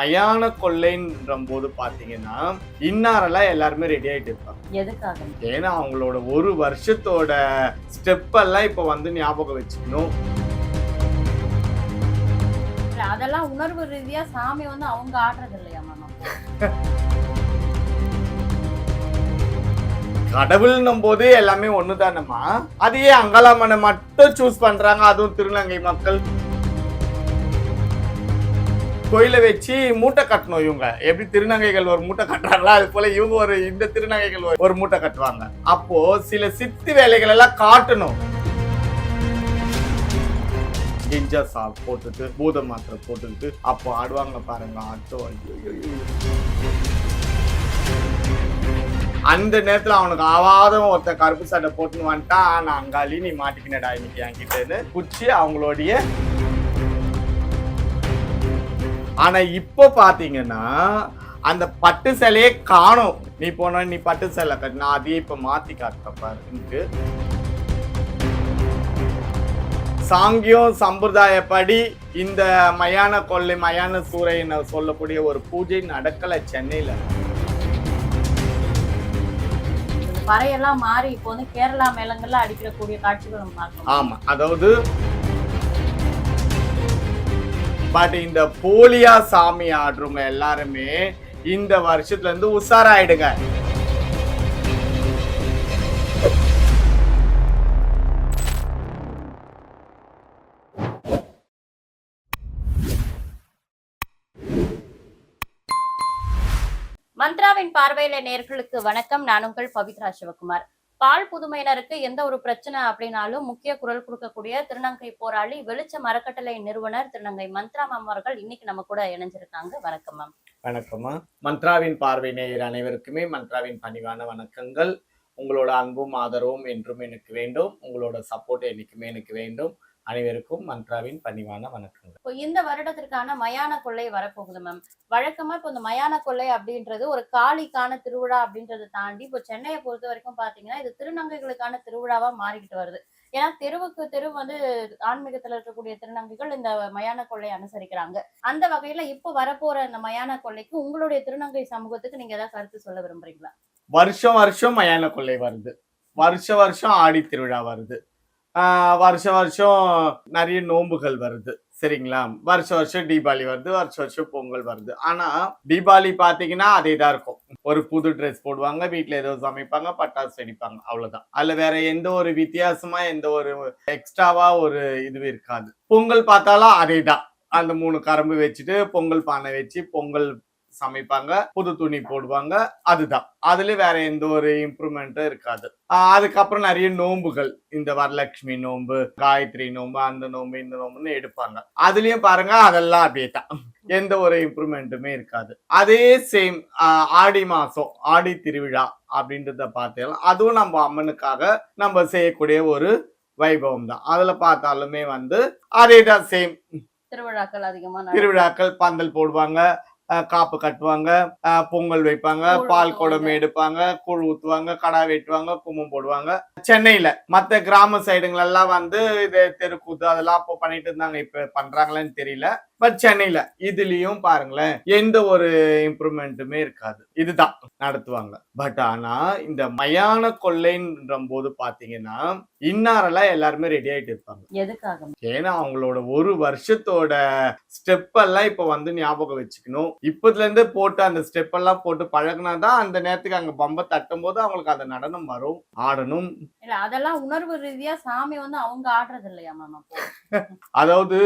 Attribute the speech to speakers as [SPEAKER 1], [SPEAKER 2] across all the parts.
[SPEAKER 1] மயான கொள்ளைன்ற போது பாத்தீங்கன்னா இன்னாரெல்லாம் எல்லாருமே ரெடி ஆயிட்டு இருப்பாங்க.
[SPEAKER 2] எதுக்காக?
[SPEAKER 1] ஏன்னா அவங்களோட ஒரு வருஷத்தோட ஸ்டெப் எல்லாம் இப்ப வந்து ஞாபகம் வச்சுக்கணும்.
[SPEAKER 2] அதெல்லாம் உணர்வு ரீதியா சாமி வந்து அவங்க ஆடுறது இல்லையா
[SPEAKER 1] கடவுள்னும் போது எல்லாமே ஒண்ணுதானம்மா? அதையே அங்காளம்மனை மட்டும் சூஸ் பண்றாங்க அதுவும் திருநங்கை மக்கள். கோயிலை வச்சு மூட்டை கட்டணும் இவங்க. எப்படி திருநங்கைகள் ஒரு மூட்டை கட்டுறாங்களோ அது போல இவங்க ஒரு இந்த திருநங்கைகள் ஒரு- ஒரு மூட்டை கட்டுவாங்க. அப்போ சில சித்து வேலைகள் எல்லாம் காட்டணும். கிஞ்சா சால் போட்டுட்டு பூத மாத்திரை போட்டுக்கிட்டு அப்போ ஆடுவாங்க பாருங்க ஆட்டோ அந்த நேரத்துல அவனுக்கு ஆவாதம் ஒருத்த கருப்பு சட்டை போட்டுன்னு வந்துட்டான். நான் அங்காளி நீ மாட்டிக்கினடா இன்னைக்கு என்கிட்டன்னு குச்சி அவங்களுடைய ஆனா இப்போ பாத்தீங்கன்னா அந்த பட்டு சேலையே காணும். நீ போன நீ பட்டு சேலை நான் அதையே இப்ப மாத்தி காட்டுறேன் பாரு எனக்கு சாங்கியம் சம்பிரதாயப்படி இந்த மயான கொள்ளை மயான சூறைன்னு சொல்லக்கூடிய ஒரு பூஜை நடக்கல சென்னையில.
[SPEAKER 2] இந்த பறையெல்லாம் மாறி இப்போ வந்து கேரளா மேளங்கள்ல அடிக்கக்கூடிய காட்சிகள்
[SPEAKER 1] ஆமா அதாவது பட் இந்த போலியா சாமி ஆடுறவங்க எல்லாருமே இந்த வருஷத்துல இருந்து உஷாராயிடுங்க.
[SPEAKER 2] மந்த்ராவின் பார்வையில நேர்களுக்கு வணக்கம். நான் உங்கள் பவித்ரா சிவகுமார். பால் புதுமையினருக்கு எந்த ஒரு பிரச்சனை அப்படின்னாலும் முக்கிய குரல் கொடுக்கக்கூடிய திருநங்கை போராளி வெளிச்ச மரக்கட்டளை நிறுவனர் திருநங்கை மந்த்ரா மேம் அவர்கள் இன்னைக்கு நம்ம கூட இணைஞ்சிருக்காங்க. வணக்கம் மேம்
[SPEAKER 1] வணக்கம்மா மந்த்ராவின் பார்வை நேயர் அனைவருக்குமே மந்த்ராவின் பணிவான வணக்கங்கள். உங்களோட அன்பும் ஆதரவும் என்றும் எனக்கு வேண்டும். உங்களோட சப்போர்ட் என்னைக்குமே எனக்கு வேண்டும். அனைவருக்கும் மந்த்ராவின் பணிவான வணக்கங்கள்.
[SPEAKER 2] இப்போ இந்த வருடத்திற்கான மயான கொள்ளை வரப்போகுது மேம் வழக்கமா இப்போ இந்த மயான கொள்ளை அப்படின்றது ஒரு காளிக்கான திருவிழா அப்படின்றத தாண்டி இப்போ சென்னையை பொறுத்த வரைக்கும் பாத்தீங்கன்னா இது திருநங்கைகளுக்கான திருவிழாவா மாறிக்கிட்டு வருது. ஏன்னா தெருவுக்கு தெரு வந்து ஆன்மீகத்துல இருக்கக்கூடிய திருநங்கைகள் இந்த மயான கொள்ளை அனுசரிக்கிறாங்க. அந்த வகையில இப்போ வரப்போற இந்த மயான கொள்ளைக்கு உங்களுடைய திருநங்கை சமூகத்துக்கு நீங்க ஏதாவது கருத்து சொல்ல விரும்புறீங்களா?
[SPEAKER 1] வருஷம் வருஷம் மயான கொள்ளை வருது. வருஷ வருஷம் ஆடி திருவிழா வருது. வருஷ வருஷம் நிறைய நோன்புகள் வருது. சரிங்களா? வருஷ வருஷம் தீபாவளி வருது வருஷ வருஷம் பொங்கல் வருது. ஆனா தீபாவளி பாத்தீங்கன்னா அதே தான் இருக்கும். ஒரு புது ட்ரெஸ் போடுவாங்க வீட்டுல ஏதோ சமைப்பாங்க பட்டாசு வெடிப்பாங்க அவ்வளவுதான். அதுல வேற எந்த ஒரு வித்தியாசமா எந்த ஒரு எக்ஸ்ட்ராவா ஒரு இது இருக்காது. பொங்கல் பார்த்தாலும் அதே தான் அந்த மூணு கரும்பு வச்சுட்டு பொங்கல் பானை வச்சு பொங்கல் சமைப்பாங்க புது துணி போடுவாங்க. அதுதான். அதுல வேற எந்த ஒரு இம்ப்ரூவ்மெண்ட்டும் இருக்காது. அதுக்கப்புறம் நிறைய நோன்புகள். இந்த வரலட்சுமி நோன்பு காயத்ரி நோன்பு அந்த நோன்பு இந்த நோம்புன்னு எடுப்பாங்க. அதுலயும் பாருங்க அதெல்லாம் அப்படியே தான் எந்த ஒரு இம்ப்ரூவ்மெண்ட்டுமே இருக்காது. அதே சேம் ஆடி மாசம் ஆடி திருவிழா அப்படின்றத பார்த்தேன் அதுவும் நம்ம அம்மனுக்காக நம்ம செய்யக்கூடிய ஒரு வைபவம் தான். அதுல பார்த்தாலுமே வந்து அதே தான் சேம்
[SPEAKER 2] திருவிழாக்கள் அதிகமா.
[SPEAKER 1] திருவிழாக்கள் பந்தல் போடுவாங்க. காப்பு கட்டுவாங்க பொங்கல் வைப்பாங்க பால். குடம் எடுப்பாங்க கூழ் ஊத்துவாங்க கடா வெட்டுவாங்க கும்மம் போடுவாங்க. சென்னையில மத்த கிராம சைடுங்கள எல்லாம் வந்து இது தெருக்கூத்து அதெல்லாம் அப்போ பண்ணிட்டு இருந்தாங்க. இப்ப பண்றாங்களான்னு தெரியல. பட் சென்னையில இதுலயும் பாருங்களேன் எந்த ஒரு இம்ப்ரூவ்மெண்ட்டுமே இருக்காது. இதுதான் நடத்துவாங்க. பட் ஆனா இந்த மயான கொள்ளைன்ற போது பாத்தீங்கன்னா இன்னாரெல்லாம் எல்லாருமே ரெடி ஆயிட்டு இருப்பாங்க.
[SPEAKER 2] எதுக்காக?
[SPEAKER 1] ஏன்னா அவங்களோட ஒரு வருஷத்தோட ஸ்டெப் எல்லாம் இப்ப வந்து ஞாபகம் வச்சுக்கணும். இப்பத்துல இருந்து போட்டு அந்த ஸ்டெப் எல்லாம் போட்டு பழகுனாதான் அந்த நேரத்துக்கு அங்க பம்ப தட்டும் போது அவங்களுக்கு அந்த நடனம் வரும். ஆடணும்.
[SPEAKER 2] இல்ல அதெல்லாம் உணர்வு ரீதியா சாமி வந்து அவங்க ஆடுறது இல்லையா மேம்?
[SPEAKER 1] அதாவது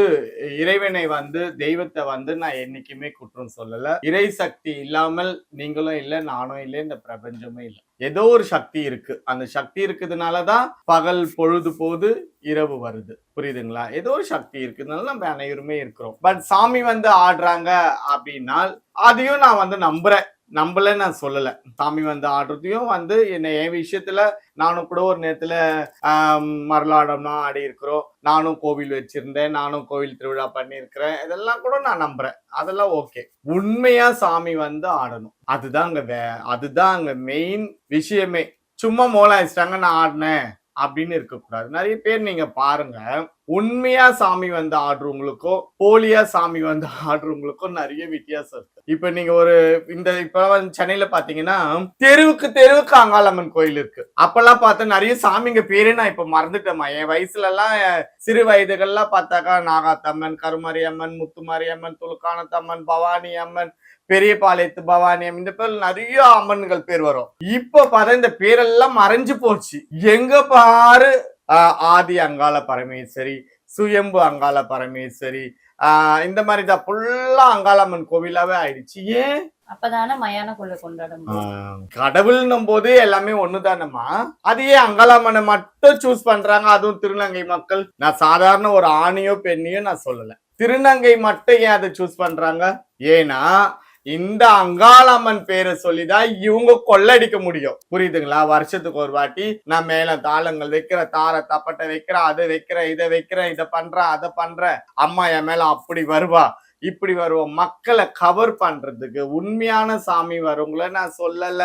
[SPEAKER 1] இறைவனை வந்து தெய்வத்தை வந்து நான் என்னைக்குமே குற்றம் சொல்லல. இறை சக்தி இல்லாமல் நீங்களும் இல்லை நானும் இல்லை இந்த பிரபஞ்சமே இல்லை. ஏதோ ஒரு சக்தி இருக்கு. அந்த சக்தி இருக்குதுனாலதான் பகல் பொழுது போது இரவு வருது. புரியுதுங்களா? ஏதோ ஒரு சக்தி இருக்குதுனால நம்ம அனைவருமே இருக்கிறோம். பட் சாமி வந்து ஆடுறாங்க அப்படின்னா அதையும் நான் வந்து நம்புறேன். நம்மள நான் சொல்லல. சாமி வந்து ஆடுறதையும் வந்து என்ன என் விஷயத்துல நானும் கூட ஒரு நேரத்துல ஆம், மரலாடம்னா ஆடி இருக்கிறோம். நானும் கோவில் வச்சிருந்தேன். நானும் கோவில் திருவிழா பண்ணியிருக்கிறேன். இதெல்லாம் கூட நான் நம்புறேன். அதெல்லாம் ஓகே. உண்மையா சாமி வந்து ஆடணும். அதுதான் அங்க வே அதுதான் அங்க மெயின் விஷயமே. சும்மா மோலாயிச்சிட்டாங்க நான் ஆடினேன். அப்படின்னு இருக்கக்கூடாது. நிறைய பேர் நீங்க பாருங்க உண்மையா சாமி வந்து ஆடுறவங்களுக்கும் போலியா சாமி வந்து ஆடுறவங்களுக்கும் நிறைய வித்தியாசம் இருக்கு. இப்ப நீங்க ஒரு இந்த இப்ப சென்னையில பாத்தீங்கன்னா தெருவுக்கு தெருவுக்கு அங்காளம்மன் கோயில் இருக்கு. அப்பெல்லாம் பார்த்தா நிறைய சாமிங்க பேரே நான் இப்ப மறந்துட்டேம்மா. என் வயசுல எல்லாம் சிறு வயதுகள்லாம் பார்த்தாக்கா நாகாத்தம்மன் கருமாரி அம்மன் முத்துமாரி அம்மன் துலுக்கானத்தம்மன் பவானி அம்மன் பெரியபாளையத்து பவானி அம்மன் இந்த பேர் நிறைய அம்மன்கள் பேர் வரும். இப்ப பார்த்தா இந்த பேரெல்லாம் மறைஞ்சு போச்சு. எங்க பாரு? ஆதி அங்காள பரமேஸ்வரி சுயம்பு அங்காள பரமேஸ்வரி ஆஹ், இந்த மாதிரி தான் ஃபுல்லா அங்காளம்மன் கோவிலாவே ஆயிடுச்சு. ஏன்?
[SPEAKER 2] அப்பதானே மயான கொள்ளை கொண்டாட முடியும்
[SPEAKER 1] கடவுள்னும் போது எல்லாமே ஒண்ணுதானம்மா? அது ஏன் அங்காளம்மனை மட்டும் சூஸ் பண்றாங்க. அதுவும் திருநங்கை மக்கள். நான் சாதாரண ஒரு ஆணையோ பெண்ணையோ நான் சொல்லல. திருநங்கை மட்டும் ஏன் அதை சூஸ் பண்றாங்க? ஏன்னா இந்த அங்காளம்மன் பேரை சொல்லிதான் இவங்க கொள்ளடிக்க முடியும். புரியுதுங்களா? வருஷத்துக்கு ஒரு வாட்டி நான் மேல தாளங்கள் வைக்கிற தார தப்பட்டை வைக்கிறேன் அதை வைக்கிறேன் இதை வைக்கிறேன் இதை பண்ற அதை பண்றேன் அம்மா என் மேல அப்படி வருவா. இப்படி வருவோம் மக்களை கவர் பண்றதுக்கு உண்மையான சாமி வரவங்கள நான் சொல்லல.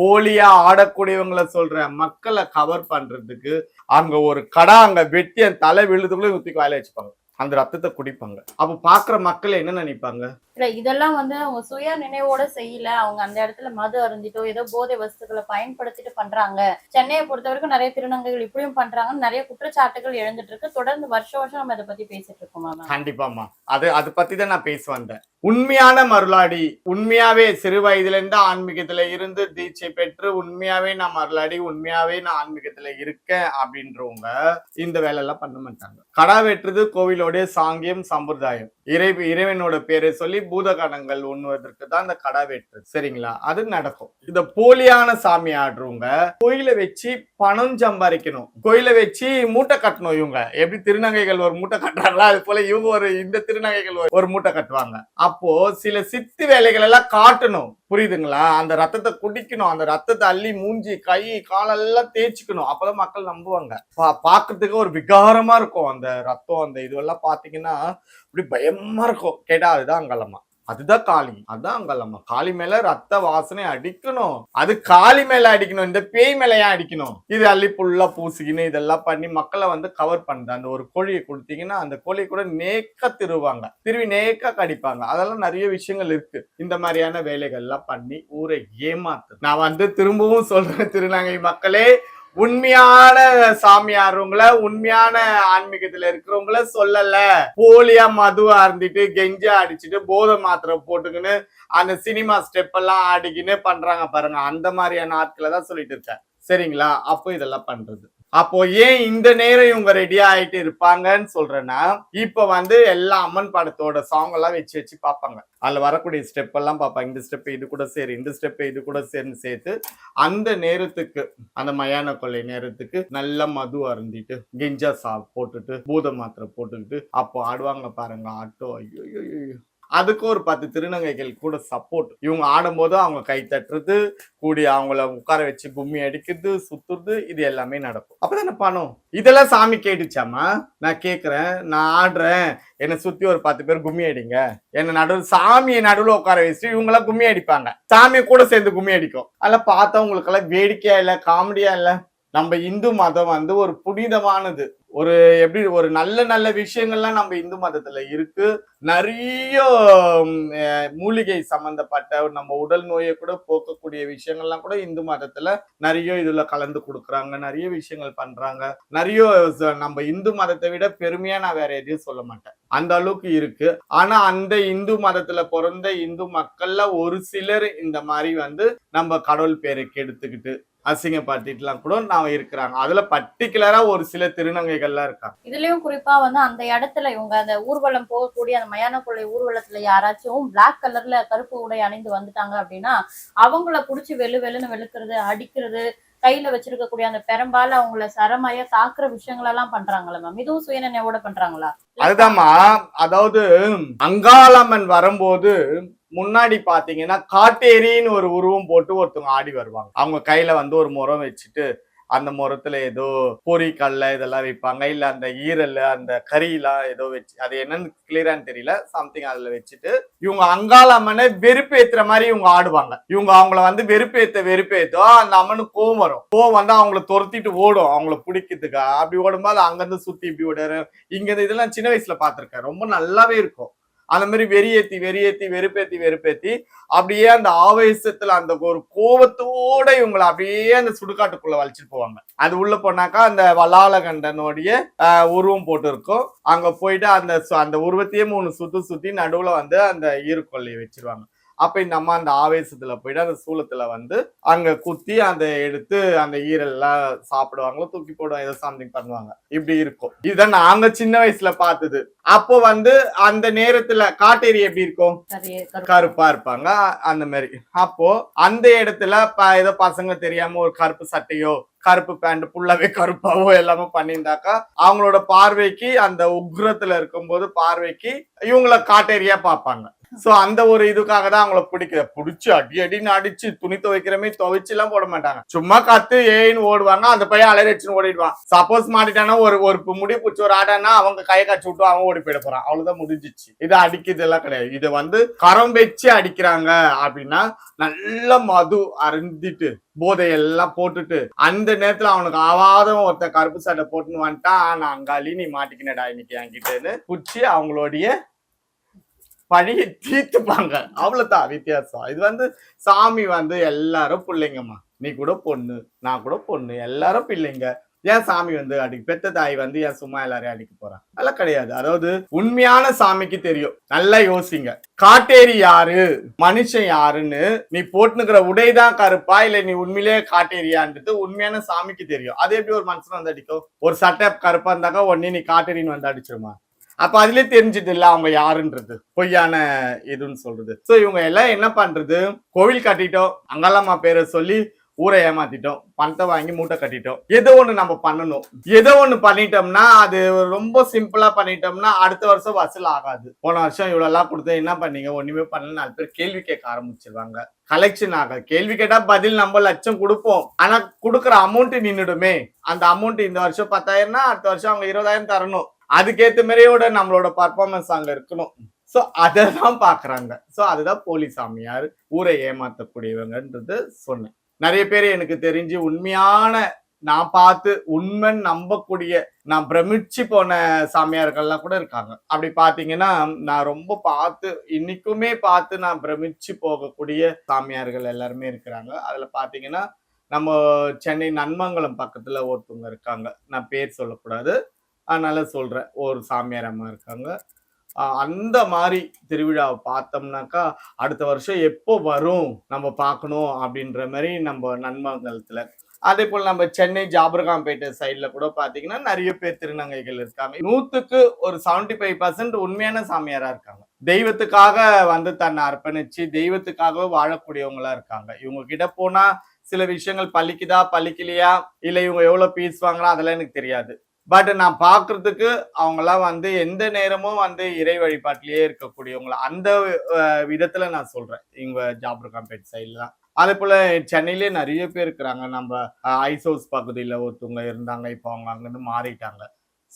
[SPEAKER 1] போலியா ஆடக்கூடியவங்கள சொல்றேன் மக்களை கவர் பண்றதுக்கு அங்க ஒரு கடை அங்க வெட்டி அந்த தலை விழுதுக்குள்ள ஊத்தி வேலை வச்சுப்பாங்க. அந்த ரத்தத்தை குடிப்பாங்க. அப்ப பாக்குற மக்கள் என்ன நினைப்பாங்க?
[SPEAKER 2] இல்ல இதெல்லாம் வந்து அவங்க சுய நினைவோட செய்யல. அவங்க அந்த இடத்துல மது அருந்திட்டோ ஏதோ போதை வஸ்துக்களை பயன்படுத்திட்டு பண்றாங்க. சென்னையை பொறுத்த வரைக்கும் நிறைய திருநங்கைகள் இப்படியும் பண்றாங்கன்னு நிறைய குற்றச்சாட்டுகள் எழுந்துட்டு இருக்கு. தொடர்ந்து வருஷம் வருஷம் நம்ம இதை பத்தி பேசிட்டு இருக்கோம்
[SPEAKER 1] கண்டிப்பாமா அது அது பத்தி தான் நான் பேச வந்தேன். உண்மையான மருளாடி உண்மையாவே சிறு வயதுல இருந்து ஆன்மீகத்துல இருந்து தீட்சை பெற்று உண்மையாவே நான் மருளாடி உண்மையாவே நான் ஆன்மீகத்துல இருக்கேன் அப்படின்றவங்க இந்த வேலை எல்லாம் பண்ண மாட்டாங்க. கடா வெட்டுறது கோவிலோடைய சாங்கியம் சம்பிரதாயம். இறை இறைவனோட பேரை சொல்லி பூதகணங்கள் உண்ணுவதற்கு தான் இந்த கடை வெட்டுறது. சரிங்களா? அது நடக்கும். இந்த போலியான சாமி ஆடுறவங்க கோயில வச்சு பணம் சம்பாதிக்கணும். கோயில வச்சு மூட்டை கட்டணும் இவங்க. எப்படி திருநங்கைகள் ஒரு மூட்டை கட்டுறாங்களா அது போல இவங்க ஒரு இந்த திருநங்கைகள் ஒரு- மூட்டை கட்டுவாங்க. அப்போ சில சித்து வேலைகள் எல்லாம் காட்டணும். புரியுதுங்களா? அந்த ரத்தத்தை குடிக்கணும். அந்த ரத்தத்தை அள்ளி மூஞ்சி கை காலெல்லாம் தேய்ச்சிக்கணும். அப்பதான் மக்கள் நம்புவாங்க. பா- ஒரு விகாரமா இருக்கும். அந்த ரத்தம் அந்த இதுவெல்லாம் பாத்தீங்கன்னா அப்படி பயமா இருக்கும். கேட்டா அதுதான் அங்கலம்மா அதுதான் காளி. அதான் அங்கலம்மா காளி மேல ரத்த வாசனை அடிக்கணும். அது காளி மேல அடிக்கணும். இந்த பேய் மேல அடிக்கணும்? இது அள்ளி புல்லா பூசிக்கின்னு இதெல்லாம் பண்ணி மக்களை வந்து கவர் பண்ணுது அந்த ஒரு கோழியை கொடுத்தீங்கன்னா அந்த கோழியை கூட நேக்க திருவாங்க. திருவி நேக்க கடிப்பாங்க. அதெல்லாம் நிறைய விஷயங்கள் இருக்கு. இந்த மாதிரியான வேலைகள்லாம் பண்ணி ஊரை ஏமாத்து நான் வந்து திரும்பவும் சொல்றேன் திருநாங்கை மக்களே. உண்மையான சாமியாரவங்கள உண்மையான ஆன்மீகத்துல இருக்கிறவங்கள சொல்லல. போலியா மது அருந்திட்டு கெஞ்சா அடிச்சுட்டு போதை மாத்திரை போட்டுக்கின்னு அந்த சினிமா ஸ்டெப் எல்லாம் ஆடிக்கின்னு பண்றாங்க பாருங்க. அந்த மாதிரியான ஆட்களை தான் சொல்லிட்டு இருக்கேன். சரிங்களா? அப்போ இதெல்லாம் பண்றது. அப்போ ஏன் இந்த நேரம் இவங்க ரெடி ஆயிட்டு இருப்பாங்கன்னு சொல்றேன்னா இப்ப வந்து எல்லா அம்மன் படத்தோட சாங் எல்லாம் வச்சு வச்சு பார்ப்பாங்க. அதுல வரக்கூடிய ஸ்டெப் எல்லாம் பார்ப்பாங்க. இந்த ஸ்டெப் இது கூட சரி இந்த ஸ்டெப் இது கூட சேர்ந்து சேர்த்து அந்த நேரத்துக்கு அந்த மயான கொள்ளை நேரத்துக்கு நல்ல மது அருந்திட்டு கிஞ்சா சா போட்டுட்டு பூத மாத்திரை போட்டுக்கிட்டு அப்போ ஆடுவாங்க பாருங்க ஆட்டோ. ஐயோ. அதுக்கும் அதுக்கு ஒரு பத்து திருநங்கைகள் கூட சப்போர்ட் இவங்க ஆடும்போது அவங்க கை தட்டுறது கூடி அவங்கள உட்கார வச்சு கும்மி அடிக்கிறது சுத்துறது இது எல்லாமே நடக்கும். அப்பதானே பணம் இதெல்லாம் சாமி கேட்டுச்சாமா நான் கேக்குறேன் நான் ஆடுறேன். என்னை சுத்தி ஒரு பத்து பேர் கும்மி அடிங்க. என்ன நடுவில் சாமியை நடுவில் உட்கார வச்சுட்டு இவங்க எல்லாம் கும்மி அடிப்பாங்க. சாமியை கூட சேர்ந்து கும்மி அடிக்கும். அதெல்லாம் பார்த்தா உங்களுக்கு எல்லாம் வேடிக்கையா இல்ல காமெடியா இல்லை? நம்ம இந்து மதம் வந்து ஒரு புனிதமானது. ஒரு எப்படி ஒரு நல்ல நல்ல விஷயங்கள்லாம் நம்ம இந்து மதத்துல இருக்கு. நிறைய மூலிகை சம்பந்தப்பட்ட நம்ம உடல் நோயை கூட போக்கக்கூடிய விஷயங்கள்லாம் கூட இந்து மதத்துல நிறைய இதுல கலந்து கொடுக்குறாங்க. நிறைய விஷயங்கள் பண்றாங்க. நிறைய நம்ம இந்து மதத்தை விட பெருமையா நான் வேற எதையும் சொல்ல மாட்டேன். அந்த அளவுக்கு இருக்கு. ஆனா அந்த இந்து மதத்துல பிறந்த இந்து மக்கள்ல ஒரு சிலர் இந்த மாதிரி வந்து நம்ம கடவுள் பேரை கெடுத்துக்கிட்டு அசிங்கப்படுத்திட்டுலாம் கூட நான் இருக்கிறாங்க. அதுல பர்டிகுலரா ஒரு சில திருநங்கைகள்லாம் இருக்காங்க.
[SPEAKER 2] இதுலயும் குறிப்பா வந்து அந்த இடத்துல இவங்க அந்த ஊர்வலம் போகக்கூடிய அந்த மயான கொள்ளை ஊர்வலத்துல யாராச்சும் பிளாக் கலர்ல கருப்பு உடை அணிந்து வந்துட்டாங்க அப்படின்னா அவங்கள புடிச்சு வெளு வெளுன்னு வெளுக்கிறது அடிக்கிறது கையில வச்சிருக்கக்கூடிய அந்த பெரம்பால அவங்கள சரமாய தாக்குற விஷயங்கள் எல்லாம் பண்றாங்களா மேம் இதுவும் சுயநினைவோட பண்றாங்களா?
[SPEAKER 1] அதுதாம்மா. அதாவது அங்காளம்மன் வரும்போது முன்னாடி பாத்தீங்கன்னா காட்டேரின்னு ஒரு உருவம் போட்டு ஒருத்தவங்க ஆடி வருவாங்க. அவங்க கையில வந்து ஒரு முறம் வச்சுட்டு அந்த முறத்துல ஏதோ பொறி கடல இதெல்லாம் வைப்பாங்க இல்ல அந்த ஈரல் அந்த கறியெல்லாம் ஏதோ வச்சு அது என்னன்னு கிளியரான்னு தெரியல. சம்திங் அதுல வச்சுட்டு இவங்க அங்காள அம்மனை வெறுப்பேத்துற மாதிரி இவங்க ஆடுவாங்க. இவங்க அவங்கள வந்து வெறுப்பேத்த வெறுப்பேத்தோ அந்த அம்மனுக்கு கோவம் வரும். கோவம் வந்து அவங்கள துரத்திட்டு ஓடும். அவங்கள பிடிக்கிறதுக்கா. அப்படி ஓடும்போது அங்கிருந்து சுத்தி இப்படி ஓடுற இங்க இதெல்லாம் சின்ன வயசுல பாத்திருக்கேன் ரொம்ப நல்லாவே இருக்கும். அந்த மாதிரி வெறியேத்தி வெறியேத்தி வெறுப்பேத்தி வெறுப்பேத்தி அப்படியே அந்த ஆவேசத்துல அந்த ஒரு கோவத்தோட இவங்களை அப்படியே அந்த சுடுகாட்டுக்குள்ள வலிச்சிட்டு போவாங்க. அது உள்ள போனாக்கா அந்த வலாலகண்டனுடைய உருவம் போட்டு இருக்கும் அங்க போயிட்டு அந்த சு- அந்த உருவத்தையே மூணு சுத்து சுத்தி நடுவுல வந்து அந்த ஈருக்கொல்லையை வச்சிருவாங்க. அப்ப இந்த அம்மா அந்த ஆவேசத்துல போயிட்டு அந்த சூளத்துல வந்து அங்க குத்தி அந்த எடுத்து அந்த ஈரெல்லாம் சாப்பிடுவாங்களோ தூக்கி போடுவாங்க ஏதோ சம்திங் பண்ணுவாங்க. இப்படி இருக்கும். இதை நாங்க சின்ன வயசுல பார்த்தது. அப்போ வந்து அந்த நேரத்துல காட்டேரி எப்படி இருக்கும்?
[SPEAKER 2] கரு- கரு-
[SPEAKER 1] கருப்பா இருப்பாங்க. அந்த மாதிரி. அப்போ அந்த இடத்துல ஏதோ பசங்க தெரியாம ஒரு கருப்பு சட்டையோ கருப்பு பேண்ட் ஃபுல்லாவே கருப்பாவோ எல்லாமே பண்ணியிருந்தாக்கா அவங்களோட பார்வைக்கு அந்த உக்ரத்துல இருக்கும்போது பார்வைக்கு இவங்கள காட்டேரியா பார்ப்பாங்க. சோ அந்த ஒரு இதுக்காக தான் அவங்கள பிடிக்குது பிடிச்சி அடி அடின்னு அடிச்சு துணி துவைக்கிறமே துவைச்சு எல்லாம் போட மாட்டாங்க. சும்மா கத்து ஏன்னு ஓடுவாங்க அந்த பையன் அலையடிச்சுன்னு ஓடிடுவான். சப்போஸ் மாட்டிட்டானா ஒரு ஒரு முடி பிடிச்சி ஒரு ஆட்டானா அவங்க கையை காய்ச்சி விட்டு அவன் ஓடி போயிட போறான். அவ்வளவுதான் முடிஞ்சிச்சு. இது அடிக்கிறது எல்லாம் கிடையாது. இது வந்து கரம் வச்சு அடிக்கிறாங்க அப்படின்னா நல்ல மது அருந்திட்டு போதை எல்லாம் போட்டுட்டு அந்த நேரத்துல அவனுக்கு ஆவாதம் ஒருத்த கருப்பு சட்டை போட்டுன்னு வந்துட்டான். நான் அங்காளி நீ மாட்டிக்கினடா இன்னைக்கு என்கிட்டன்னு பிடிச்சி அவங்களுடைய பழியை தீர்த்துப்பாங்க. அவ்வளோதான் வித்தியாசம். இது வந்து சாமி வந்து எல்லாரும் பிள்ளைங்கம்மா. நீ கூட பொண்ணு நான் கூட பொண்ணு எல்லாரும் பிள்ளைங்க. ஏன் சாமி வந்து அடி பெத்த தாய் வந்து ஏன் சும்மா எல்லாரையும் அடிக்க போறான் அதெல்லாம் கிடையாது. அதாவது உண்மையான சாமிக்கு தெரியும். நல்லா யோசிங்க. காட்டேரி யாரு? மனுஷன் யாருன்னு நீ போட்டுனுக்கிற உடைதான் கருப்பா? இல்ல நீ உண்மையிலேயே காட்டேரியான்றது உண்மையான சாமிக்கு தெரியும். அது எப்படி ஒரு மனுஷன் வந்து அடிக்கும்? ஒரு சட்டை கருப்பா இருந்தாக்கா உடனே நீ காட்டேரின்னு வந்து அடிச்சிருமா? அப்ப அதுலயே தெரிஞ்சுட்டு இல்ல அவங்க யாருன்றது பொய்யான இதுன்னு சொல்றது. சோ இவங்க எல்லாம் என்ன பண்றது? கோவில் கட்டிட்டோம் அங்காளம்மா பேரை சொல்லி ஊரை ஏமாத்திட்டோம் பணத்தை வாங்கி மூட்டை கட்டிட்டோம். ஏதோ ஒண்ணு நம்ம பண்ணணும். ஏதோ ஒண்ணு பண்ணிட்டோம்னா அது ரொம்ப சிம்பிளா பண்ணிட்டோம்னா அடுத்த வருஷம் வசூல் ஆகாது. போன வருஷம் இவ்வளவு எல்லாம் கொடுத்து என்ன பண்ணீங்க? ஒண்ணுமே பண்ணல நாலு பேர் கேள்வி கேட்க ஆரம்பிச்சிருவாங்க. கலெக்ஷன் ஆகாது. கேள்வி கேட்டா பதில் நம்ம லட்சம் கொடுப்போம். ஆனா கொடுக்குற அமௌண்ட் நின்றுடுமே அந்த அமௌண்ட் இந்த வருஷம் பத்தாயிரம்னா அடுத்த வருஷம் அவங்க இருபதாயிரம் தரணும். அதுக்கேத்த மாதிரியோட நம்மளோட பர்ஃபார்மன்ஸ் அங்க இருக்கணும். ஸோ தான் பாக்குறாங்க. ஸோ அதுதான் போலி சாமியார் ஊரை ஏமாத்தக்கூடியவங்கன்றது சொன்னேன். நிறைய பேர் எனக்கு தெரிஞ்சு உண்மையான நான் பார்த்து உண்மை நம்பக்கூடிய நான் பிரமிச்சு போன சாமியார்கள்லாம் கூட இருக்காங்க. அப்படி பாத்தீங்கன்னா நான் ரொம்ப பார்த்து இன்னைக்குமே பார்த்து நான் பிரமிச்சு போகக்கூடிய சாமியார்கள் எல்லாருமே இருக்கிறாங்க. அதுல பாத்தீங்கன்னா நம்ம சென்னை நன்மங்கலம் பக்கத்துல ஒருத்தவங்க இருக்காங்க. நான் பேர் சொல்லக்கூடாது. அதனால சொல்கிறேன் ஒரு சாமியார் அம்மா இருக்காங்க. அந்த மாதிரி திருவிழாவை பார்த்தோம்னாக்கா அடுத்த வருஷம் எப்போ வரும் நம்ம பார்க்கணும் அப்படின்ற மாதிரி நம்ம நன்மங்கலத்தில். அதே போல் நம்ம சென்னை ஜாபர்காம்பேட்டை சைடில் கூட பார்த்தீங்கன்னா நிறைய பேர் திருநங்கைகள் இருக்காங்க. நூற்றுக்கு ஒரு செவன்டி ஃபைவ் பர்சன்ட் உண்மையான சாமியாராக இருக்காங்க. தெய்வத்துக்காக வந்து தன்னை அர்ப்பணிச்சு தெய்வத்துக்காக வாழக்கூடியவங்களா இருக்காங்க. இவங்க கிட்ட போனால் சில விஷயங்கள் பழிக்குதா பழிக்கலையா? இல்லை இவங்க எவ்வளோ பீஸ் வாங்கினா அதெல்லாம் எனக்கு தெரியாது. பட் நான் பார்க்குறதுக்கு அவங்களாம் வந்து எந்த நேரமும் வந்து இறை வழிபாட்டிலேயே இருக்கக்கூடியவங்கள அந்த விதத்தில் நான் சொல்கிறேன் இவங்க ஜாபர் காம்பேட் தான். அதே போல் சென்னையிலே நிறைய பேர் இருக்கிறாங்க. நம்ம ஐஸ் ஹவுஸ் பகுதியில் ஒருத்தவங்க இருந்தாங்க. இப்போ அவங்க அங்கேருந்து மாறிட்டாங்க.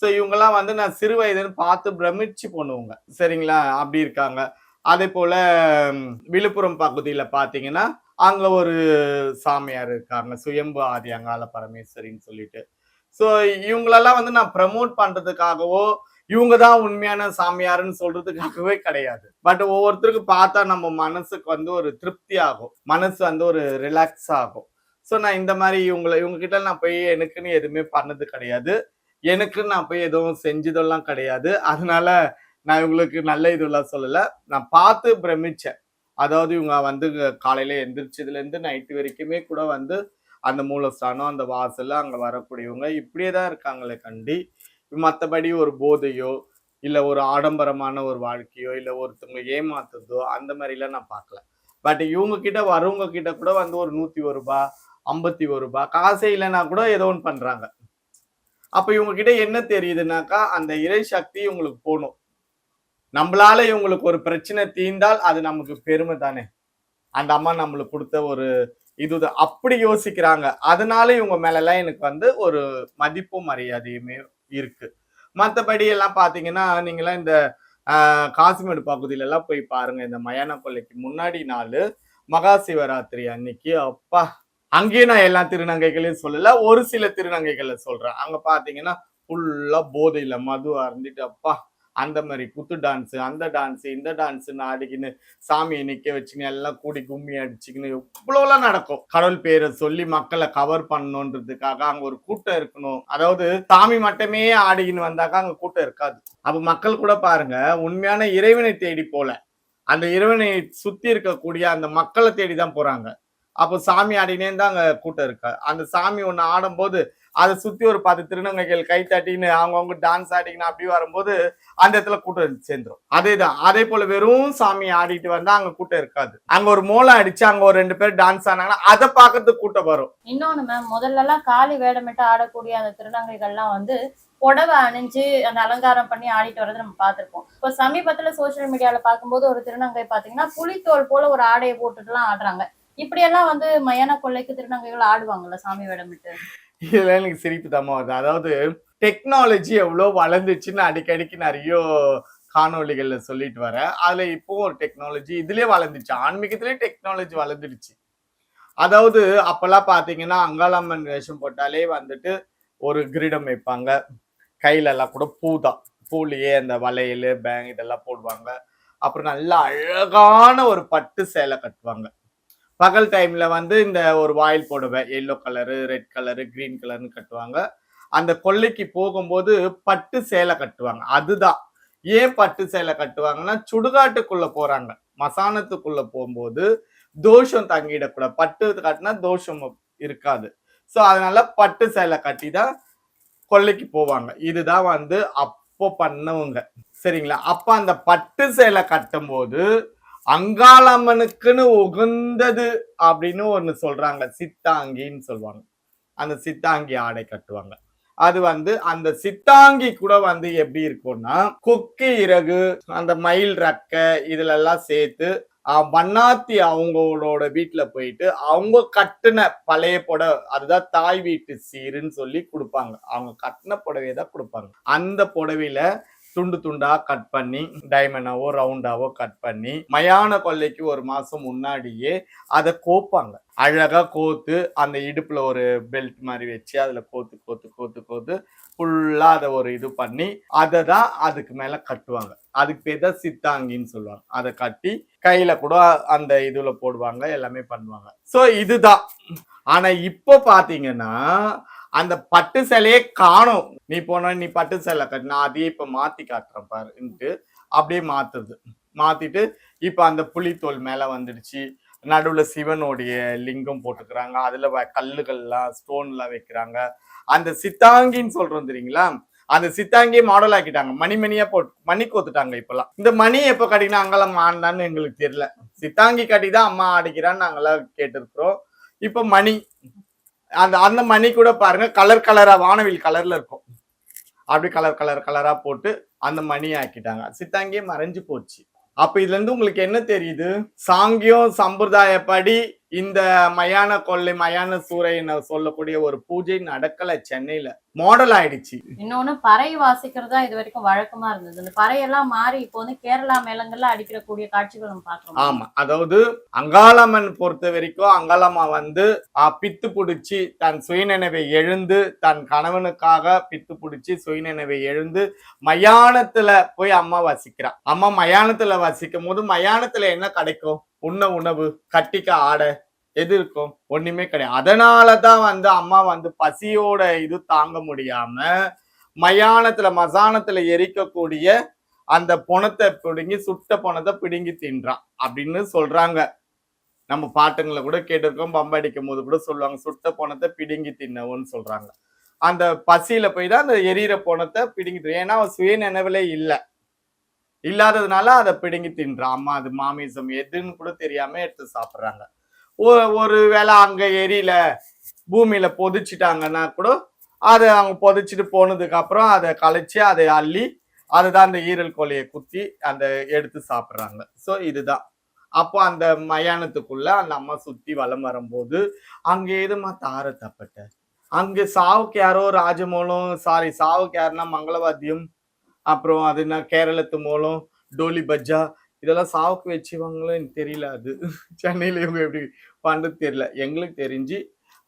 [SPEAKER 1] ஸோ இவங்கெல்லாம் வந்து நான் சிறு வயதுன்னு பார்த்து பிரமிச்சு பண்ணுவோங்க. சரிங்களா? அப்படி இருக்காங்க. அதே போல் விழுப்புரம் பகுதியில் பார்த்தீங்கன்னா அங்கே ஒரு சாமியார் இருக்காங்க. சுயம்பு ஆதி அங்காள பரமேஸ்வரின்னு சொல்லிட்டு. ஸோ இவங்களெல்லாம் வந்து நான் ப்ரமோட் பண்றதுக்காகவோ இவங்க தான் உண்மையான சாமியாருன்னு சொல்றதுக்காகவே கிடையாது. பட் ஒவ்வொருத்தருக்கு பார்த்தா நம்ம மனசுக்கு வந்து ஒரு திருப்தி ஆகும். மனசு வந்து ஒரு ரிலாக்ஸ் ஆகும். ஸோ நான் இந்த மாதிரி இவங்களை இவங்க கிட்ட நான் போய் எனக்குன்னு எதுவுமே பண்ணது கிடையாது. எனக்குன்னு நான் போய் எதுவும் செஞ்சதெல்லாம் கிடையாது. அதனால நான் இவங்களுக்கு நல்ல இதுலாம் சொல்லலை. நான் பார்த்து பிரமிச்சேன். அதாவது இவங்க வந்து காலையில எந்திரிச்சதுலேருந்து நைட்டு வரைக்குமே கூட வந்து அந்த மூலஸ்தானம் அந்த வாசல்ல அங்க வரக்கூடியவங்க இப்படியே தான் இருக்காங்களே கண்டி. மற்றபடி ஒரு போதையோ இல்லை ஒரு ஆடம்பரமான ஒரு வாழ்க்கையோ இல்லை ஒருத்தவங்க ஏமாத்துறதோ அந்த மாதிரிலாம் நான் பார்க்கல. பட் இவங்க கிட்ட வரவங்க கிட்ட கூட வந்து ஒரு நூத்தி ஒரு ரூபாய் ஐம்பத்தி ஒரு ரூபாய் காசே இல்லைன்னா கூட ஏதோ ஒன்று பண்றாங்க. அப்ப இவங்க கிட்ட என்ன தெரியுதுனாக்கா அந்த இறை சக்தி இவங்களுக்கு போகணும் நம்மளால இவங்களுக்கு ஒரு பிரச்சனை தீர்ந்தால் அது நமக்கு பெருமை தானே. அந்த அம்மா நம்மளுக்கு கொடுத்த ஒரு இது அப்படி யோசிக்கிறாங்க. அதனால இவங்க மேலெல்லாம் எனக்கு வந்து ஒரு மதிப்பும் மரியாதையுமே இருக்கு. மற்றபடி எல்லாம் பார்த்தீங்கன்னா நீங்களாம் இந்த காசிமேடு பகுதியிலலாம் போய் பாருங்க. இந்த மயான கொள்ளைக்கு முன்னாடி நாள் மகா சிவராத்திரி அன்னைக்கு. அப்பா அங்கேயும் நான் எல்லா திருநங்கைகளையும் சொல்லல. ஒரு சில திருநங்கைகளை சொல்றேன். அங்க பாத்தீங்கன்னா ஃபுல்லா போதையில மது அருந்திட்டு அப்பா அந்த மாதிரி குத்து டான்ஸு அந்த டான்ஸு இந்த டான்ஸுன்னு ஆடிக்கின்னு சாமியை நிற்க வச்சுக்கின்னு எல்லாம் கூடி கும்மி அடிச்சுக்கின்னு எவ்வளோலாம் நடக்கும்? கடவுள் பேரை சொல்லி மக்களை கவர் பண்ணணுன்றதுக்காக அங்கே ஒரு கூட்டம் இருக்கணும். அதாவது சாமி மட்டுமே ஆடிக்கின்னு வந்தாக்கா அங்கே கூட்டம் இருக்காது. அப்போ மக்கள் கூட பாருங்க உண்மையான இறைவனை தேடி போல. அந்த இறைவனை சுற்றி இருக்கக்கூடிய அந்த மக்களை தேடி தான் போகிறாங்க அப்போ சாமி ஆடினே தான் அங்கே கூட்டம் இருக்கா அந்த சாமி ஒன்று ஆடும்போது அதை சுத்தி ஒரு பத்து திருநங்கைகள் கை தட்டின்னு அவங்கவுங்க டான்ஸ் ஆடிக்கின்னு அப்படி வரும்போது அந்த இடத்துல கூட்டம் சேர்ம் அதே தான் அதே போல வெறும் சாமி ஆடிட்டு வந்தா அங்க கூட்டம் இருக்காது. அங்க ஒரு மோளம் அடிச்சு அங்க ஒரு ரெண்டு பேர் டான்ஸ் ஆனாங்கன்னா அதை பார்க்கறதுக்கு கூட்டம் வரும்.
[SPEAKER 2] இன்னொன்னு மேம் முதல்ல எல்லாம் காளி வேடமிட்டு ஆடக்கூடிய அந்த திருநங்கைகள்லாம் வந்து புடவை அணிஞ்சு அந்த அலங்காரம் பண்ணி ஆடிட்டு வரதை நம்ம பார்த்துருப்போம். இப்போ சமீபத்துல சோஷியல் மீடியால பார்க்கும்போது ஒரு திருநங்கை பாத்தீங்கன்னா புலித்தோல் போல ஒரு ஆடையை போட்டுட்டுலாம் ஆடுறாங்க. இப்படியெல்லாம் வந்து மயான கொள்ளைக்கு திருநங்கைகள் ஆடுவாங்கல்ல சாமி வேடமிட்டு?
[SPEAKER 1] இதெல்லாம் எனக்கு சிரிப்பு தம்மா வருது. அதாவது டெக்னாலஜி எவ்வளோ வளர்ந்துச்சுன்னு அடிக்கடிக்கு நிறைய காணொலிகளில் சொல்லிட்டு வரேன் அதில் இப்போ ஒரு டெக்னாலஜி இதுலேயே வளர்ந்துச்சு ஆன்மீகத்திலே டெக்னாலஜி வளர்ந்துடுச்சு அதாவது அப்போல்லாம் பார்த்தீங்கன்னா அங்காளம்மன் வேஷம் போட்டாலே வந்துட்டு ஒரு கிரீடம் வைப்பாங்க. கையிலெல்லாம் கூட பூ தான். பூலையே அந்த வளையல் பேங் இதெல்லாம் போடுவாங்க. அப்புறம் நல்லா அழகான ஒரு பட்டு சேலை கட்டுவாங்க. பகல் டைம்ல வந்து இந்த ஒரு வாயில் புடவை yellow colour red colour green கலர்னு கட்டுவாங்க. அந்த கொல்லைக்கு போகும்போது பட்டு சேலை கட்டுவாங்க. அதுதான். ஏன் பட்டு சேலை கட்டுவாங்கன்னா சுடுகாட்டுக்குள்ள போறாங்க. மசானத்துக்குள்ள போகும்போது தோஷம் தங்கிடக்கூடாது. பட்டு காட்டினா தோஷம் இருக்காது. ஸோ அதனால பட்டு சேலை கட்டி தான் கொல்லைக்கு போவாங்க. இதுதான் வந்து அப்போ பண்ணவங்க. சரிங்களா? அப்ப அந்த பட்டு சேலை கட்டும்போது அங்காளம்மனுக்குன்னு உகந்தது அப்படின்னு ஒண்ணு சொல்றாங்க. சித்தாங்கின்னு சொல்லுவாங்க. அந்த சித்தாங்கி ஆடை கட்டுவாங்க. அது வந்து அந்த சித்தாங்கி கூட வந்து எப்படி இருக்கும்னா கொக்கு இறகு அந்த மயில் ரக்கை இதுல எல்லாம் சேர்த்து வண்ணாத்தி அவங்களோட வீட்டுல போயிட்டு அவங்க கட்டின பழைய புடவை அதுதான் தாய் வீட்டு சீருன்னு சொல்லி கொடுப்பாங்க. அவங்க கட்டின புடவையை தான் கொடுப்பாங்க. அந்த புடவையில துண்டு துண்டா கட் பண்ணி டைமண்டாவோ ரவுண்டாவோ கட் பண்ணி மயான கொல்லைக்கு ஒரு மாசம் முன்னாடியே அதை கோப்பாங்க. அழகா கோத்து அந்த இடுப்புல ஒரு பெல்ட் மாதிரி வச்சு அதுல கோத்து கோத்து கோத்து கோத்து ஃபுல்லா அதை ஒரு இது பண்ணி அதை தான் அதுக்கு மேல கட்டுவாங்க. அதுக்கு பேர் தான் சித்தாங்கின்னு சொல்லுவாங்க. அதை கட்டி கையில கூட அந்த இதுல போடுவாங்க எல்லாமே பண்ணுவாங்க. சோ இதுதான் ஆனா இப்போ பாத்தீங்கன்னா அந்த பட்டு சேலையே காணும். நீ போன நீ பட்டு சேலை கட்டினா அதையே இப்ப மாத்தி காட்டுறேன் பாருன்ட்டு அப்படியே மாத்துது. மாத்திட்டு இப்ப அந்த புலித்தோல் மேல வந்துடுச்சு. நடுவுல சிவனுடைய லிங்கம் போட்டுக்கிறாங்க. அதுல வ- கல்லுகள்லாம் ஸ்டோன்லாம் வைக்கிறாங்க. அந்த சித்தாங்கின்னு சொல்றோம் தெரியுங்களா? அந்த சித்தாங்கியே மாடல் ஆக்கிட்டாங்க. மணி மணியா போட்டு மணி கோத்துட்டாங்க இப்பெல்லாம். இந்த மணி எப்ப கட்டினா அங்கெல்லாம் மாண்டான்னு எங்களுக்கு தெரியல. சித்தாங்கி கட்டி தான் அம்மா அடிக்கிறான்னு நாங்கெல்லாம் கேட்டிருக்கிறோம். இப்ப மணி அந்த அந்த மணி கூட பாருங்க கலர் கலரா வானவில் கலர்ல இருக்கும். அப்படி கலர் கலர் கலரா போட்டு அந்த மணி ஆக்கிட்டாங்க. சித்தாங்கியே மறைஞ்சு போச்சு. அப்ப இதுல இருந்து உங்களுக்கு என்ன தெரியுது? சாங்கியம் சம்பிரதாயப்படி இந்த மயான கொள்ளை மயான சூறைன்னு சொல்லக்கூடிய ஒரு பூஜை நடக்கல சென்னையில. மாடல் ஆயிடுச்சு.
[SPEAKER 2] இன்னொன்னு பறை வாசிக்கிறதா இது வரைக்கும் வழக்கமா இருந்தது. இந்த பறையெல்லாம் மாறி இப்போ வந்து கேரளா மேளங்கள்ல அடிக்கிறக்கூடிய காட்சிகள் நம்ம பாக்குறோம்
[SPEAKER 1] ஆமா. அதாவது அங்காளம்மன் பொறுத்த வரைக்கும் அங்காளம்மா வந்து பித்து பிடிச்சி தன் சுயநினைவை எழுந்து தன் கணவனுக்காக பித்து பிடிச்சி சுயநினைவை எழுந்து மயானத்துல போய் அம்மா வசிக்கிறா. அம்மா மயானத்துல வசிக்கும் போது மயானத்துல என்ன கிடைக்கும்? உண்ண உணவு கட்டிக்க ஆடை எது இருக்கும்? ஒண்ணுமே கிடையாது. அதனாலதான் வந்து அம்மா வந்து பசியோட இது தாங்க முடியாம மயானத்துல மசானத்துல எரிக்கக்கூடிய அந்த பொணத்தை பிடுங்கி சுட்ட பொணத்தை பிடுங்கி தின்றான் அப்படின்னு சொல்றாங்க. நம்ம பாட்டுங்களை கூட கேட்டிருக்கோம் பம்படிக்கும் போது கூட சொல்லுவாங்க சுட்ட பொணத்தை பிடுங்கி தின்னவுன்னு சொல்றாங்க. அந்த பசியில போய் தான் அந்த எரியற பொணத்தை பிடுங்கி ஏன்னா அவன் சுய நினைவிலே இல்லை. இல்லாததுனால அதை பிடுங்கி தின்றா. அம்மா அது மாமிசம் எதுன்னு கூட தெரியாம எடுத்து சாப்பிட்றாங்க. ஒரு வேளை அங்க எரியல பூமியில பொதிச்சிட்டாங்கன்னா கூட அதை அவங்க பொதிச்சிட்டு போனதுக்கு அப்புறம் அதை கழிச்சு அதை அள்ளி அதை தான் அந்த ஈரல் கோழியை குத்தி அந்த எடுத்து சாப்பிட்றாங்க. ஸோ இதுதான். அப்போ அந்த மயானத்துக்குள்ள அந்த அம்மா சுத்தி வலம் வரும்போது அங்கே எதுமா தார தப்பட்ட அங்கே சாவுக்கு யாரோ ராஜமோலும் சாரி சாவுக்கு யாருன்னா மங்களவாதியும் அப்புறம் அது என்ன கேரளத்து மூலம் டோலி பஜ்ஜா இதெல்லாம் சாவுக்கு வச்சுவாங்களோ எனக்கு தெரியல அது. சென்னையில இவங்க எப்படி பண்ணுறது தெரியல. எங்களுக்கு தெரிஞ்சு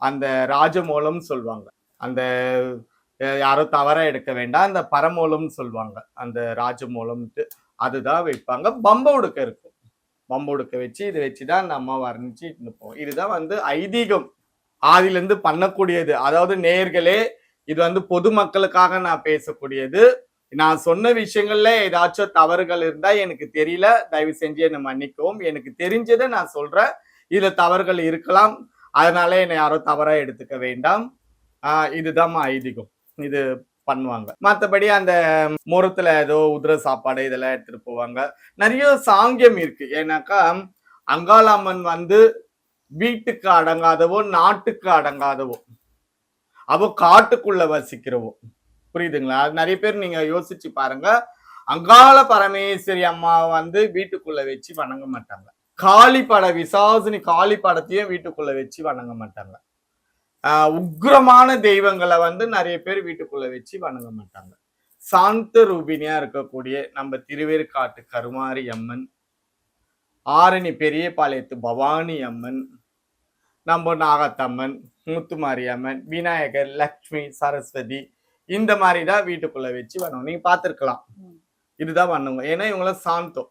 [SPEAKER 1] அந்த ராஜமூலம் சொல்லுவாங்க. அந்த யாரும் யாரோ எடுக்க வேண்டாம் அந்த பரமூலம்னு சொல்லுவாங்க. அந்த ராஜமூலம்ட்டு அதுதான் வைப்பாங்க. பம்ப உடுக்க இருக்கும். பம்ப உடுக்க வச்சு இதை வச்சுதான் அந்த அம்மா வர்ணிச்சு நிற்போம் இதுதான் வந்து ஐதீகம். ஆதிலேருந்து பண்ணக்கூடியது. அதாவது நேர்களே இது வந்து பொதுமக்களுக்காக நான் பேசக்கூடியது. நான் சொன்ன விஷயங்கள்ல ஏதாச்சும் தவறுகள் இருந்தா எனக்கு தெரியல. தயவு செஞ்சு என்னை மன்னிக்கவும். எனக்கு தெரிஞ்சதை நான் சொல்றேன். இதுல தவறுகள் இருக்கலாம். அதனால என்னை யாரும் தவறா எடுத்துக்க வேண்டாம். ஆஹ் இதுதான் ஐதீகம். இது பண்ணுவாங்க. மற்றபடி அந்த முரத்துல ஏதோ உதிர சாப்பாடு இதெல்லாம் எடுத்துட்டு போவாங்க. நிறைய சாங்கியம் இருக்கு. ஏன்னாக்கா அங்காளம்மன் வந்து வீட்டுக்கு அடங்காதவோ நாட்டுக்கு அடங்காதவோ அவ காட்டுக்குள்ள வசிக்கிறவோ புரியுதுங்களா? அது நிறைய பேர் நீங்க யோசிச்சு பாருங்க. அங்காள பரமேஸ்வரி அம்மா வந்து வீட்டுக்குள்ள வச்சு வணங்க மாட்டாங்க. காளி பட விசாசினி காளி படத்தையும் வீட்டுக்குள்ள வச்சு வணங்க மாட்டாங்க. உக்ரமான தெய்வங்களை வந்து நிறைய பேர் வீட்டுக்குள்ள வச்சு வணங்க மாட்டாங்க. சாந்த ரூபினியா இருக்கக்கூடிய நம்ம திருவேற்காட்டு கருமாரி அம்மன் ஆரணி பெரியபாளையத்து பவானி அம்மன் நம்ம நாகத்தம்மன் முத்துமாரி அம்மன் விநாயகர் லக்ஷ்மி சரஸ்வதி இந்த மாதிரி தான் வீட்டுக்குள்ள வச்சு வரணும் நீங்க பார்த்துருக்கலாம். இதுதான் பண்ணுங்க ஏன்னா இவங்களாம் சாந்தம்.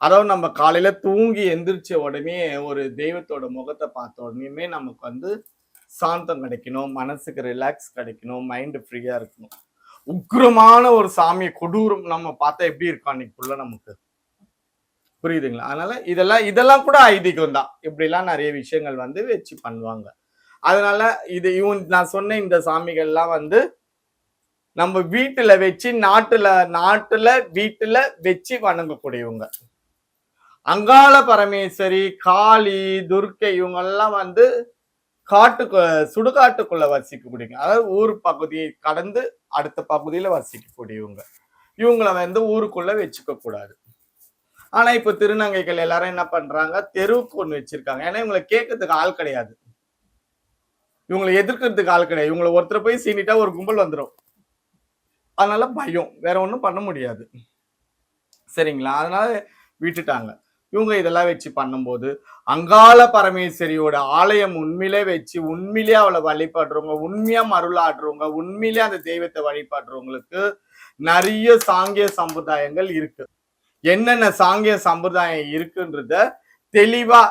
[SPEAKER 1] அதாவது நம்ம காலையில தூங்கி எந்திரிச்ச உடனே ஒரு தெய்வத்தோட முகத்தை பார்த்த உடனேயுமே நமக்கு வந்து சாந்தம் கிடைக்கணும். மனசுக்கு ரிலாக்ஸ் கிடைக்கணும். மைண்ட் ஃப்ரீயா இருக்கணும். உக்ரமான ஒரு சாமியை கொடூரம் நம்ம பார்த்தா எப்படி இருக்கும் அன்னைக்குள்ள நமக்கு? புரியுதுங்களா? அதனால இதெல்லாம் இதெல்லாம் கூட ஐதீகம் தான். இப்படிலாம் நிறைய விஷயங்கள் வந்து வச்சு பண்ணுவாங்க. அதனால இது இவன் நான் சொன்ன இந்த சாமிகள்லாம் வந்து நம்ம வீட்டுல வச்சு நாட்டுல நாட்டுல வீட்டுல வச்சு வணங்கக்கூடியவங்க. அங்காள பரமேஸ்வரி காளி துர்க்கை இவங்கெல்லாம் வந்து காட்டுக்கு சுடுகாட்டுக்குள்ள வசிக்கக்கூடியவங்க. அதாவது ஊர் பகுதியை கடந்து அடுத்த பகுதியில வசிக்கக்கூடியவங்க. இவங்களை வந்து ஊருக்குள்ள வச்சுக்க கூடாது. ஆனா இப்ப திருநங்கைகள் எல்லாரும் என்ன பண்றாங்க? தெருவுக்கு ஒண்ணு வச்சிருக்காங்க. ஏன்னா இவங்களை கேட்கறதுக்கு ஆள் கிடையாது. இவங்களை எதிர்க்கிறதுக்கு ஆள் கிடையாது. இவங்களை ஒருத்தர் போய் சீனிட்டா ஒரு கும்பல் வந்துடும் அதனால பயம். வேற ஒன்றும் பண்ண முடியாது. சரிங்களா? அதனால விட்டுட்டாங்க. இவங்க இதெல்லாம் வச்சு பண்ணும்போது அங்காள பரமேஸ்வரியோட ஆலயம் உண்மையிலே வச்சு உண்மையிலே அவளை வழிபடுறவங்க உண்மையா மருளாடுறவங்க உண்மையிலே அந்த தெய்வத்தை வழிபடுறவங்களுக்கு நிறைய சாங்கிய சம்பிரதாயங்கள் இருக்கு. என்னென்ன சாங்கிய சம்பிரதாயம் இருக்குன்றத தெளிவா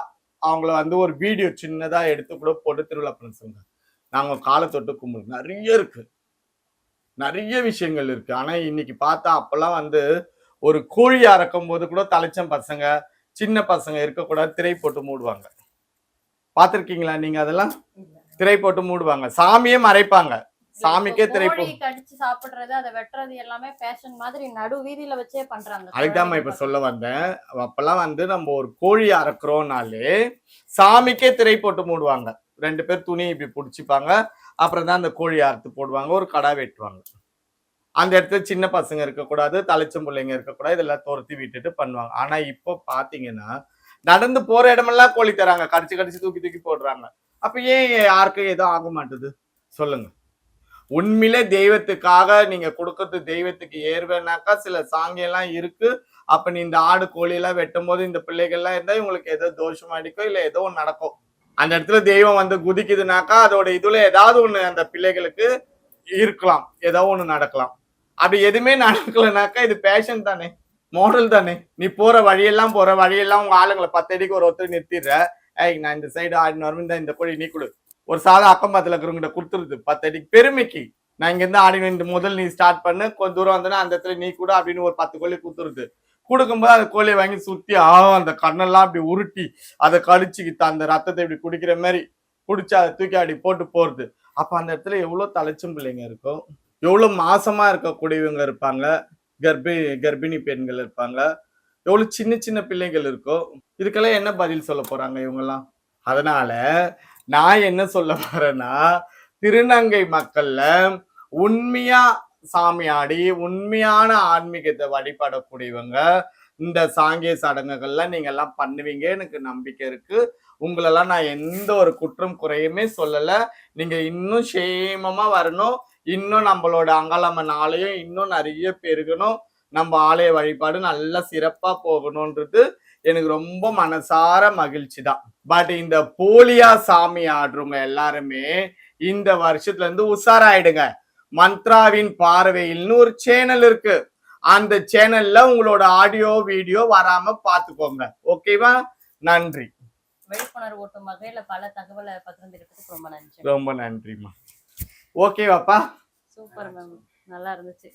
[SPEAKER 1] அவங்கள வந்து ஒரு வீடியோ சின்னதா எடுத்து கூட போட்டு திருவிழா பண்ண சொல்லுங்க. நாங்க காலை தொட்டு கும்பிடு நிறைய இருக்கு. நிறைய விஷயங்கள் இருக்கு. ஆனா இன்னைக்கு பார்த்தா அப்பெல்லாம் வந்து ஒரு கோழி அறக்கும் போது கூட தலைச்சம் பசங்க சின்ன பசங்க இருக்கக்கூடாது திரை போட்டு மூடுவாங்க. பார்த்திருக்கீங்களா நீங்க அதெல்லாம்? திரை போட்டு மூடுவாங்க. சாமியே மறைப்பாங்க. சாமிக்கே திரை போ
[SPEAKER 2] கோழி கடிச்சு சாப்பிடுறது அதை வெட்டுறது எல்லாமே பேஷன் மாதிரி நடு வீதியில வச்சே பண்றாங்க
[SPEAKER 1] அதுதான் இப்ப சொல்ல வந்தேன். அப்பெல்லாம் வந்து நம்ம ஒரு கோழி அறக்குறோம்னாலே சாமிக்கே திரை போட்டு மூடுவாங்க. ரெண்டு பேர் துணியை இப்படி பிடிச்சிப்பாங்க. அப்புறம் தான் அந்த கோழி அறுத்து போடுவாங்க ஒரு கடா வெட்டுவாங்க. அந்த இடத்துல சின்ன பசங்க இருக்கக்கூடாது தலைச்சம் பிள்ளைங்க இருக்கக்கூடாது இதெல்லாம் துரத்தி விட்டுட்டு பண்ணுவாங்க. ஆனா இப்போ பாத்தீங்கன்னா நடந்து போற இடமெல்லாம் கோழி தராங்க. கடிச்சு கடிச்சு தூக்கி தூக்கி போடுறாங்க. அப்ப ஏன் யாருக்கும் எதுவும் ஆக மாட்டுது? சொல்லுங்க. உண்மையிலே தெய்வத்துக்காக நீங்க கொடுக்கறது தெய்வத்துக்கு ஏறுவேனாக்கா சில சாங்கியெல்லாம் இருக்கு. அப்ப நீ இந்த ஆடு கோழி எல்லாம் வெட்டும் போது இந்த பிள்ளைகள்லாம் இருந்தா இவங்களுக்கு ஏதோ தோஷம் அடிக்கும் இல்ல ஏதோ ஒன்று நடக்கும். அந்த இடத்துல தெய்வம் வந்து குதிக்குதுனாக்கா அதோட இதுல ஏதாவது ஒண்ணு அந்த பிள்ளைகளுக்கு இருக்கலாம். ஏதோ ஒண்ணு நடக்கலாம். அப்படி எதுவுமே நடக்கலைனாக்கா இது பேஷன் தானே. மாடல் தானே. நீ போற வழியெல்லாம் போற. வழியெல்லாம் உங்க ஆளுங்களை பத்தடிக்கு ஒரு ஒருத்தர் நிறுத்திடுற. ஏய் நான் இந்த சைடு ஆடினு வரும் இந்த இந்த கோழி நீ கொடு. ஒரு சாதா அக்கம் பக்கத்துல இருக்கிறவங்கிட்ட கொடுத்துருது. பத்து அடிக்கு பெருமைக்கு. நான் இங்க இருந்து இந்த முதல் நீ ஸ்டார்ட் பண்ணு. கொஞ்ச தூரம் வந்தனா அந்த இடத்துல நீ கூட அப்படின்னு ஒரு பத்து கோழி கொடுத்துருது. கொடுக்கும்போது அந்த கோழியை வாங்கி சுத்தி ஆகும் அந்த கண்ணெல்லாம் அப்படி உருட்டி அதை கடிச்சுக்கிட்டு அந்த ரத்தத்தை இப்படி குடிக்கிற மாதிரி குடிச்சு அதை தூக்கி அப்படி போட்டு போறது. அப்ப அந்த இடத்துல எவ்வளவு தலைச்சும் பிள்ளைங்க இருக்கும். எவ்வளவு மாசமா இருக்கக்கூடியவங்க இருப்பாங்க. கர்ப்பி கர்ப்பிணி பெண்கள் இருப்பாங்க. எவ்வளவு சின்ன சின்ன பிள்ளைகள் இருக்கோ இதுக்கெல்லாம் என்ன பதில் சொல்ல போறாங்க இவங்கெல்லாம்? அதனால நான் என்ன சொல்ல போறேன்னா திருநங்கை மக்கள்ல உண்மையா சாமி ஆடி உண்மையான ஆன்மீகத்தை வழிபடக்கூடியவங்க இந்த சாங்கிய சடங்குகள்லாம் நீங்க எல்லாம் பண்ணுவீங்க. எனக்கு நம்பிக்கை இருக்கு. உங்களெல்லாம் நான் எந்த ஒரு குற்றம் குறையுமே சொல்லல. நீங்க இன்னும் சேமமா வரணும். இன்னும் நம்மளோட அங்காளம்மன் ஆலயம் இன்னும் நிறைய பெருகணும். நம்ம ஆலய வழிபாடு நல்லா சிறப்பா போகணும்ன்றது எனக்கு ரொம்ப மனசார மகிழ்ச்சி தான். பட் இந்த போலியா சாமி ஆடுறவங்க எல்லாருமே இந்த வருஷத்துல இருந்து உஷாராயிடுங்க. மந்த்ராவின் பார்வையில்னு ஒரு சேனல் இருக்கு. அந்த சேனல்ல உங்களோட ஆடியோ வீடியோ வராம பாத்துக்கோங்க. ஓகேவா நன்றி.
[SPEAKER 2] விழிப்புணர்வு ஓட்டும் வகையில பல தகவலை பகிர்ந்துகிட்டதுக்கு ரொம்ப நன்றி.
[SPEAKER 1] ரொம்ப நன்றிம்மா. ஓகேவாப்பா
[SPEAKER 2] சூப்பர் மேம் நல்லா இருந்துச்சு.